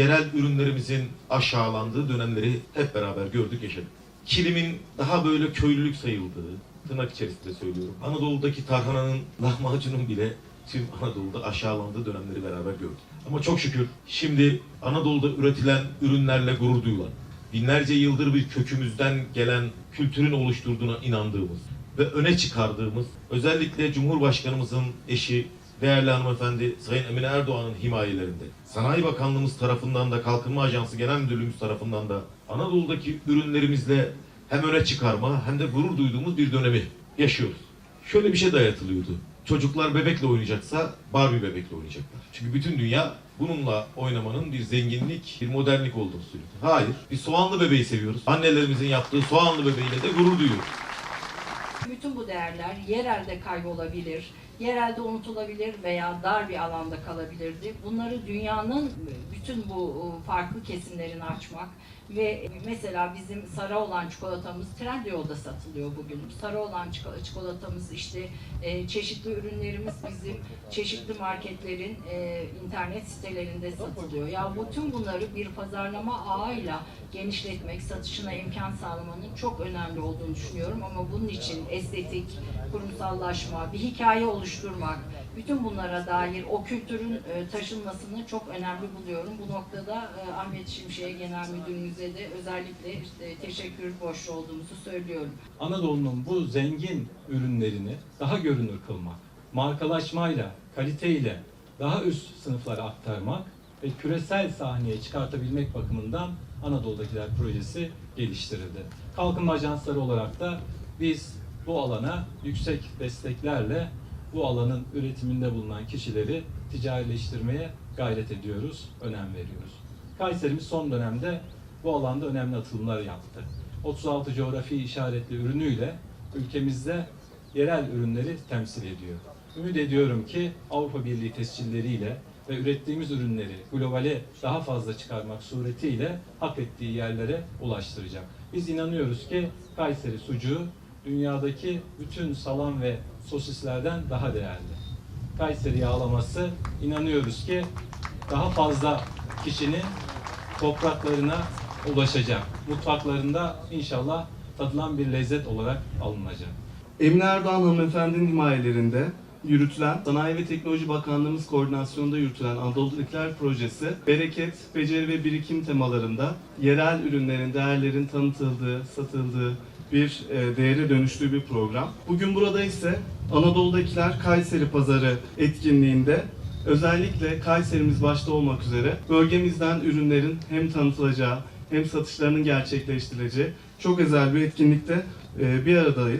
yerel ürünlerimizin aşağılandığı dönemleri hep beraber gördük, yaşadık. Kilimin daha böyle köylülük sayıldığı, tırnak içerisinde söylüyorum. Anadolu'daki tarhananın, lahmacunun bile tüm Anadolu'da aşağılandığı dönemleri beraber gördük. Ama çok şükür şimdi Anadolu'da üretilen ürünlerle gurur duyulan, binlerce yıldır bir kökümüzden gelen kültürün oluşturduğuna inandığımız ve öne çıkardığımız özellikle Cumhurbaşkanımızın eşi değerli hanımefendi Sayın Emine Erdoğan'ın himayelerinde Sanayi Bakanlığımız tarafından da Kalkınma Ajansı Genel Müdürlüğümüz tarafından da Anadolu'daki ürünlerimizle hem öne çıkarma hem de gurur duyduğumuz bir dönemi yaşıyoruz. Şöyle bir şey dayatılıyordu. Çocuklar bebekle oynayacaksa Barbie bebekle oynayacaklar. Çünkü bütün dünya bununla oynamanın bir zenginlik, bir modernlik olduğunu söylüyor. Hayır, biz soğanlı bebeği seviyoruz. Annelerimizin yaptığı soğanlı bebeğiyle de gurur duyuyoruz. Bütün bu değerler yerelde kaybolabilir, yerelde unutulabilir veya dar bir alanda kalabilirdi. Bunları dünyanın bütün bu e, farklı kesimlerini açmak ve mesela bizim sarı olan çikolatamız Trendyol'da satılıyor bugün. Sarı olan çiko- çikolatamız işte e, çeşitli ürünlerimiz bizim çeşitli marketlerin e, internet sitelerinde satılıyor. Ya bütün bunları bir pazarlama ağıyla genişletmek, satışına imkan sağlamanın çok önemli olduğunu düşünüyorum ama bunun için estetik, kurumsallaşma, bir hikaye oluşturmak, bütün bunlara dair o kültürün e, taşınmasını çok önemli buluyorum. Bu noktada e, Ahmet Şimşek'e Genel Müdürümüze de özellikle işte teşekkür borçlu olduğumuzu söylüyorum. Anadolu'nun bu zengin ürünlerini daha görünür kılmak, markalaşmayla, kaliteyle daha üst sınıflara aktarmak ve küresel sahneye çıkartabilmek bakımından Anadolu'dakiler projesi geliştirildi. Kalkınma ajansları olarak da biz bu alana yüksek desteklerle bu alanın üretiminde bulunan kişileri ticarileştirmeye gayret ediyoruz, önem veriyoruz. Kayserimiz son dönemde bu alanda önemli atılımlar yaptı. 36 coğrafi işaretli ürünüyle ülkemizde yerel ürünleri temsil ediyor. Ümit ediyorum ki Avrupa Birliği tescilleriyle ve ürettiğimiz ürünleri globale daha fazla çıkarmak suretiyle hak ettiği yerlere ulaştıracak. Biz inanıyoruz ki Kayseri sucuğu dünyadaki bütün salam ve sosislerden daha değerli. Kayseri yağlaması inanıyoruz ki daha fazla kişinin topraklarına ulaşacak. Mutfaklarında inşallah tadılan bir lezzet olarak alınacak. Emine Erdoğan hanımefendinin himayelerinde yürütülen, Sanayi ve Teknoloji Bakanlığımız koordinasyonunda yürütülen Anadolu'dakiler projesi, bereket, beceri ve birikim temalarında yerel ürünlerin, değerlerin tanıtıldığı, satıldığı, bir e, değere dönüştüğü bir program. Bugün burada ise Anadolu'dakiler Kayseri Pazarı etkinliğinde özellikle Kayserimiz başta olmak üzere bölgemizden ürünlerin hem tanıtılacağı hem satışlarının gerçekleştirileceği çok özel bir etkinlikte e, bir aradayız.